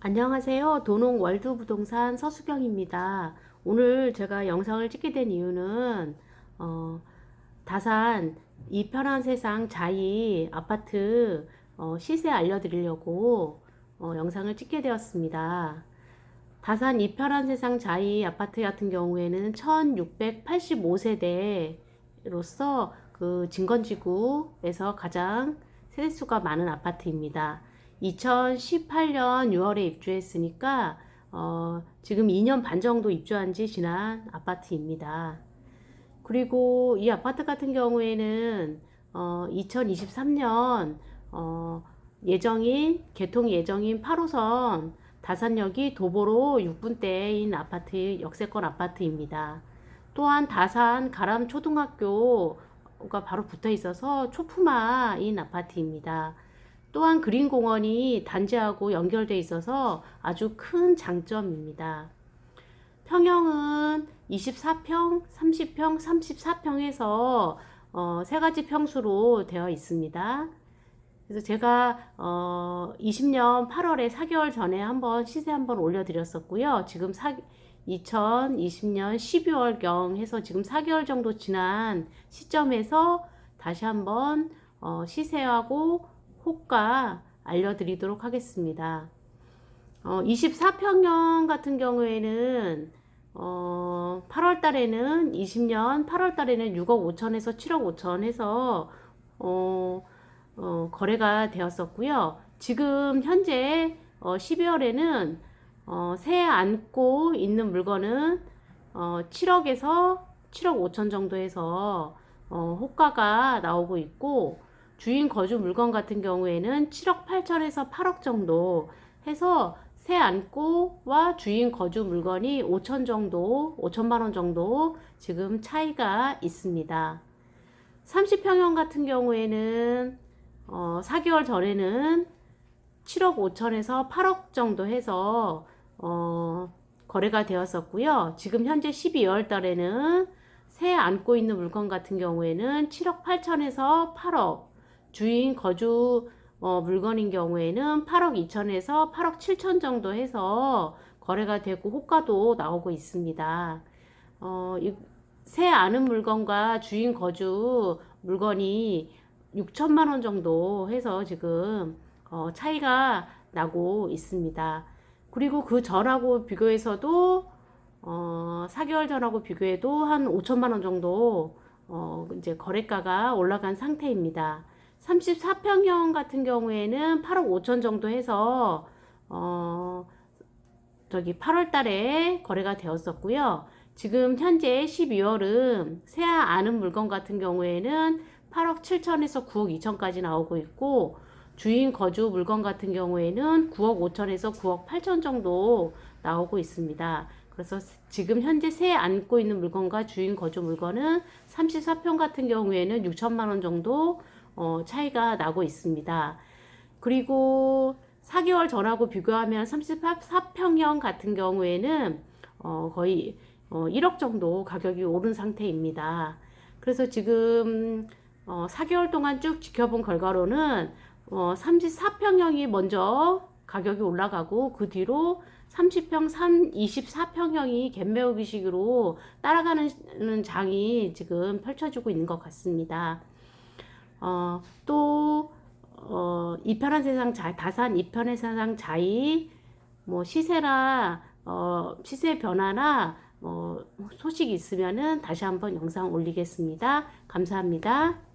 안녕하세요. 도농 월드 부동산 서수경입니다. 오늘 제가 영상을 찍게 된 이유는 어, 다산 이 편한 세상 자이 아파트 어, 시세 알려드리려고 어, 영상을 찍게 되었습니다. 다산 이 편한 세상 자이 아파트 같은 경우에는 1685세대로서 그 진건지구에서 가장 세대수가 많은 아파트입니다. 2018년 6월에 입주했으니까 어, 지금 2년 반 정도 입주한 지 지난 아파트입니다. 그리고 이 아파트 같은 경우에는 어, 2023년 어, 예정인 개통 예정인 8호선 다산역이 도보로 6분대인 아파트 역세권 아파트입니다. 또한 다산 가람 초등학교가 바로 붙어 있어서 초품화인 아파트입니다. 또한 그린 공원이 단지하고 연결돼 있어서 아주 큰 장점입니다. 평형은 24평, 30평, 34평에서 어, 세 가지 평수로 되어 있습니다. 그래서 제가 어, 20년 8월에 4개월 전에 한번 시세 한번 올려드렸었고요. 지금 4, 2020년 12월경 해서 지금 4개월 정도 지난 시점에서 다시 한번 어, 시세하고 호가 알려드리도록 하겠습니다. 어, 24평형 같은 경우에는 어, 8월 달에는 20년 8월 달에는 6억 5천에서 7억 5천 해서 어, 어, 거래가 되었었고요. 지금 현재 어, 12월에는 어, 새 안고 있는 물건은 어, 7억에서 7억 5천 정도 해서 어, 호가가 나오고 있고 주인 거주 물건 같은 경우에는 7억 8천에서 8억 정도 해서 새 안고와 주인 거주 물건이 5천 정도, 5천만 원 정도 지금 차이가 있습니다. 30평형 같은 경우에는 어, 4개월 전에는 7억 5천에서 8억 정도 해서 어, 거래가 되었었고요. 지금 현재 12월 달에는 새 안고 있는 물건 같은 경우에는 7억 8천에서 8억, 주인 거주 어, 물건인 경우에는 8억 2천에서 8억 7천 정도 해서 거래가 되고 호가도 나오고 있습니다. 어, 이, 새 아는 물건과 주인 거주 물건이 6천만 원 정도 해서 지금 어, 차이가 나고 있습니다. 그리고 그 전하고 비교해서도 어, 4개월 전하고 비교해도 한 5천만 원 정도 어, 이제 거래가가 올라간 상태입니다. 34평형 같은 경우에는 8억 5천 정도 해서 어, 저기 8월 달에 거래가 되었었고요. 지금 현재 12월은 새아 아는 물건 같은 경우에는 8억 7천에서 9억 2천까지 나오고 있고 주인 거주 물건 같은 경우에는 9억 5천에서 9억 8천 정도 나오고 있습니다. 그래서 지금 현재 새 안고 있는 물건과 주인 거주 물건은 34평 같은 경우에는 6천만 원 정도 어, 차이가 나고 있습니다. 그리고 4개월 전하고 비교하면 34평형 같은 경우에는 어, 거의 어, 1억 정도 가격이 오른 상태입니다. 그래서 지금 어, 4개월 동안 쭉 지켜본 결과로는 어, 34평형이 먼저 가격이 올라가고 그 뒤로 30평, 3, 24평형이 갭매우기식으로 따라가는 장이 지금 펼쳐지고 있는 것 같습니다. 어, 또, 어, 이편한 세상 자, 다산 이편한 세상 자이, 뭐, 시세나, 어, 시세 변화나, 뭐, 소식이 있으면은 다시 한번 영상 올리겠습니다. 감사합니다.